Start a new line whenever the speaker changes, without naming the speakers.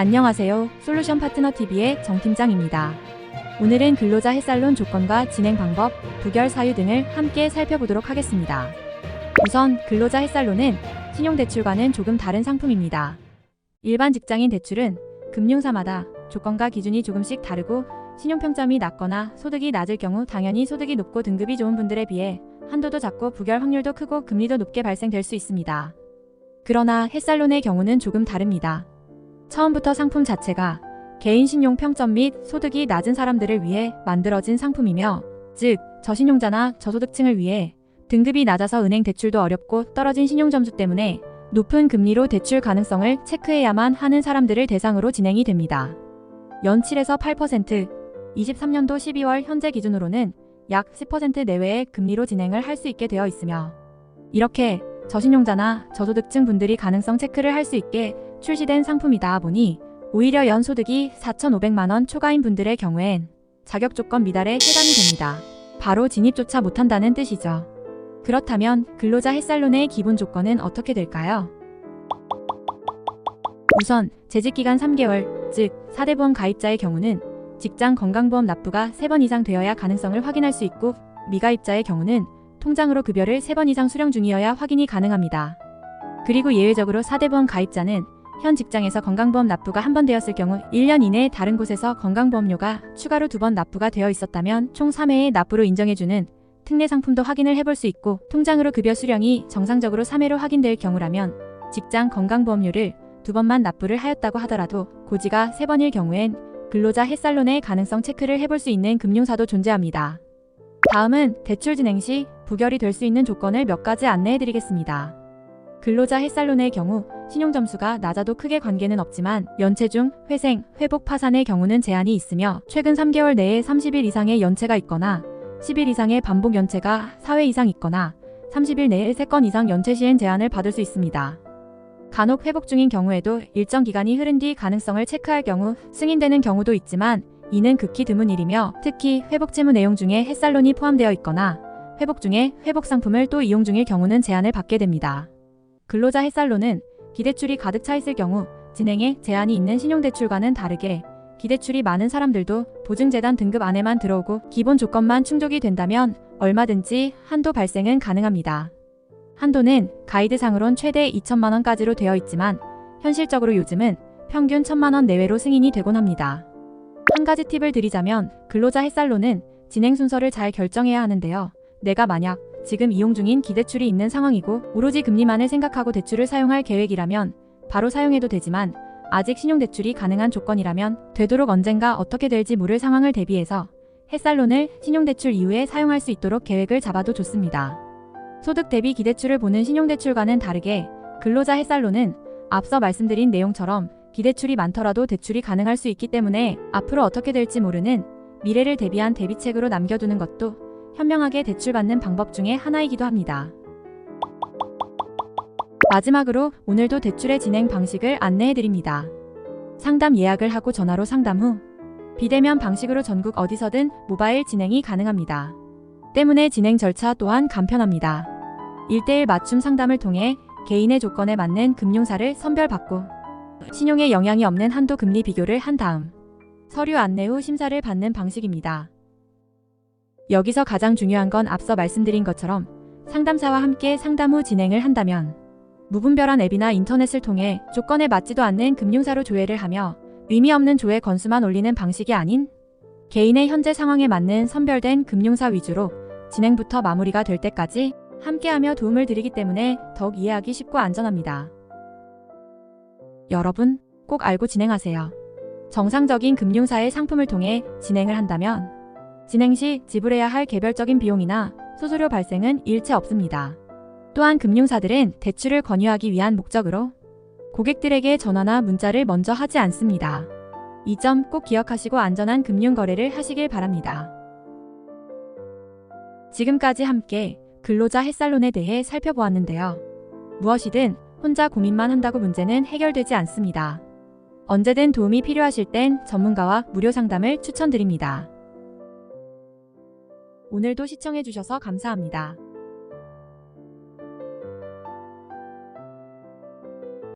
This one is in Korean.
안녕하세요. 솔루션 파트너 TV의 정 팀장입니다. 오늘은 근로자 햇살론 조건과 진행 방법, 부결 사유 등을 함께 살펴보도록 하겠습니다. 우선 근로자 햇살론은 신용대출과는 조금 다른 상품입니다. 일반 직장인 대출은 금융사마다 조건과 기준이 조금씩 다르고 신용평점이 낮거나 소득이 낮을 경우 당연히 소득이 높고 등급이 좋은 분들에 비해 한도도 작고 부결 확률도 크고 금리도 높게 발생될 수 있습니다. 그러나 햇살론의 경우는 조금 다릅니다. 처음부터 상품 자체가 개인 신용 평점 및 소득이 낮은 사람들을 위해 만들어진 상품이며, 즉, 저신용자나 저소득층을 위해 등급이 낮아서 은행 대출도 어렵고 떨어진 신용 점수 때문에 높은 금리로 대출 가능성을 체크해야만 하는 사람들을 대상으로 진행이 됩니다. 연 7에서 8%, 23년도 12월 현재 기준으로는 약 10% 내외의 금리로 진행을 할 수 있게 되어 있으며, 이렇게 저신용자나 저소득층 분들이 가능성 체크를 할 수 있게 출시된 상품이다 보니 오히려 연소득이 4,500만원 초과인 분들의 경우엔 자격 조건 미달에 해당이 됩니다. 바로 진입조차 못한다는 뜻이죠. 그렇다면 근로자 햇살론의 기본 조건은 어떻게 될까요? 우선 재직기간 3개월, 즉 4대 보험 가입자의 경우는 직장 건강보험 납부가 3번 이상 되어야 가능성을 확인할 수 있고 미가입자의 경우는 통장으로 급여를 3번 이상 수령 중이어야 확인이 가능합니다. 그리고 예외적으로 4대 보험 가입자는 현 직장에서 건강보험 납부가 한 번 되었을 경우 1년 이내에 다른 곳에서 건강보험료가 추가로 두 번 납부가 되어 있었다면 총 3회의 납부로 인정해주는 특례 상품도 확인을 해볼 수 있고 통장으로 급여 수령이 정상적으로 3회로 확인될 경우라면 직장 건강보험료를 두 번만 납부를 하였다고 하더라도 고지가 세 번일 경우엔 근로자 햇살론의 가능성 체크를 해볼 수 있는 금융사도 존재합니다. 다음은 대출 진행 시 부결이 될 수 있는 조건을 몇 가지 안내해 드리겠습니다. 근로자 햇살론의 경우 신용 점수가 낮아도 크게 관계는 없지만 연체 중 회생, 회복 파산의 경우는 제한이 있으며 최근 3개월 내에 30일 이상의 연체가 있거나 10일 이상의 반복 연체가 4회 이상 있거나 30일 내에 3건 이상 연체 시엔 제한을 받을 수 있습니다. 간혹 회복 중인 경우에도 일정 기간이 흐른 뒤 가능성을 체크할 경우 승인되는 경우도 있지만 이는 극히 드문 일이며 특히 회복 채무 내용 중에 햇살론이 포함되어 있거나 회복 중에 회복 상품을 또 이용 중일 경우는 제한을 받게 됩니다. 근로자 햇살론은 기대출이 가득 차 있을 경우 진행에 제한이 있는 신용대출과는 다르게 기대출이 많은 사람들도 보증재단 등급 안에만 들어오고 기본 조건만 충족이 된다면 얼마든지 한도 발생은 가능합니다. 한도는 가이드상으론 최대 2천만 원까지로 되어 있지만 현실적으로 요즘은 평균 1천만 원 내외로 승인이 되곤 합니다. 한 가지 팁을 드리자면 근로자 햇살론은 진행 순서를 잘 결정해야 하는데요. 내가 만약 지금 이용 중인 기대출이 있는 상황이고 오로지 금리만을 생각하고 대출을 사용할 계획이라면 바로 사용해도 되지만 아직 신용대출이 가능한 조건이라면 되도록 언젠가 어떻게 될지 모를 상황을 대비해서 햇살론을 신용대출 이후에 사용할 수 있도록 계획을 잡아도 좋습니다. 소득 대비 기대출을 보는 신용대출과는 다르게 근로자 햇살론은 앞서 말씀드린 내용처럼 기대출이 많더라도 대출이 가능할 수 있기 때문에 앞으로 어떻게 될지 모르는 미래를 대비한 대비책으로 남겨두는 것도 현명하게 대출받는 방법 중에 하나이기도 합니다. 마지막으로 오늘도 대출의 진행 방식을 안내해 드립니다. 상담 예약을 하고 전화로 상담 후 비대면 방식으로 전국 어디서든 모바일 진행이 가능합니다. 때문에 진행 절차 또한 간편합니다. 1대1 맞춤 상담을 통해 개인의 조건에 맞는 금융사를 선별받고 신용에 영향이 없는 한도 금리 비교를 한 다음 서류 안내 후 심사를 받는 방식입니다. 여기서 가장 중요한 건 앞서 말씀드린 것처럼 상담사와 함께 상담 후 진행을 한다면 무분별한 앱이나 인터넷을 통해 조건에 맞지도 않는 금융사로 조회를 하며 의미 없는 조회 건수만 올리는 방식이 아닌 개인의 현재 상황에 맞는 선별된 금융사 위주로 진행부터 마무리가 될 때까지 함께하며 도움을 드리기 때문에 더욱 이해하기 쉽고 안전합니다. 여러분 꼭 알고 진행하세요. 정상적인 금융사의 상품을 통해 진행을 한다면 진행 시 지불해야 할 개별적인 비용이나 수수료 발생은 일체 없습니다. 또한 금융사들은 대출을 권유하기 위한 목적으로 고객들에게 전화나 문자를 먼저 하지 않습니다. 이 점 꼭 기억하시고 안전한 금융 거래를 하시길 바랍니다. 지금까지 함께 근로자 햇살론에 대해 살펴보았는데요. 무엇이든 혼자 고민만 한다고 문제는 해결되지 않습니다. 언제든 도움이 필요하실 땐 전문가와 무료 상담을 추천드립니다. 오늘도 시청해주셔서 감사합니다.